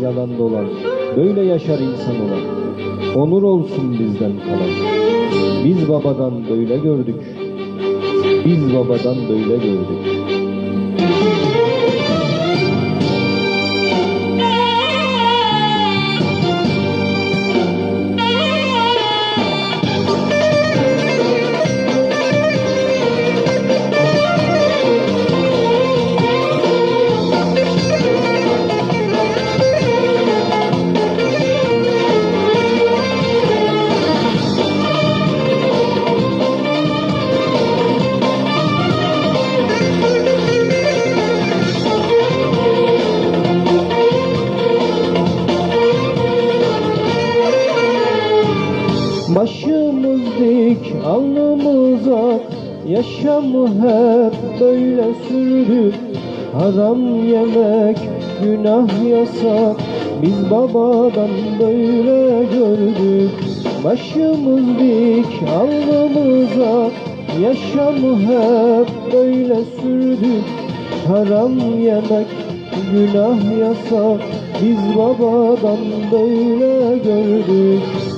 yalan dolan. Böyle yaşar insan olan. Onur olsun bizden kalan. Biz babadan böyle gördük. Biz babadan böyle gördük alnımıza Yaşamı hep böyle sürdük. Haram yemek günah yasak. Biz babadan böyle gördük. Başımız dik alnımıza Yaşamı hep böyle sürdük. Haram yemek günah yasak. Biz babadan böyle gördük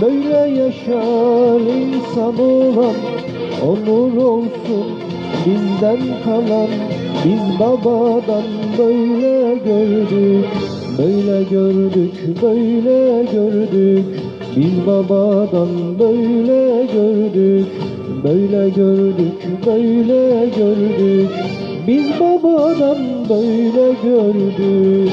Böyle yaşar insan olan Onur olsun bizden kalan. Biz babadan böyle gördük. Böyle gördük, böyle gördük. Biz babadan böyle gördük. Böyle gördük, böyle gördük. Biz babadan böyle gördük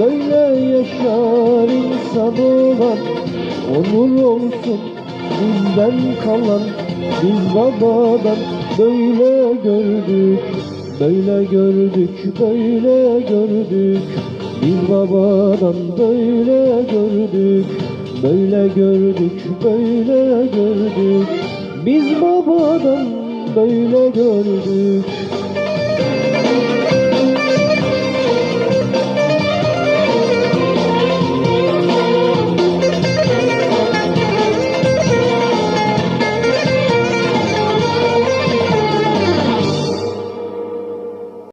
Böyle yaşar insan olan Onur olsun bizden kalan Biz babadan. Böyle gördük Böyle gördük, böyle gördük. Biz babadan böyle gördük Böyle gördük, böyle gördük. Biz babadan böyle gördük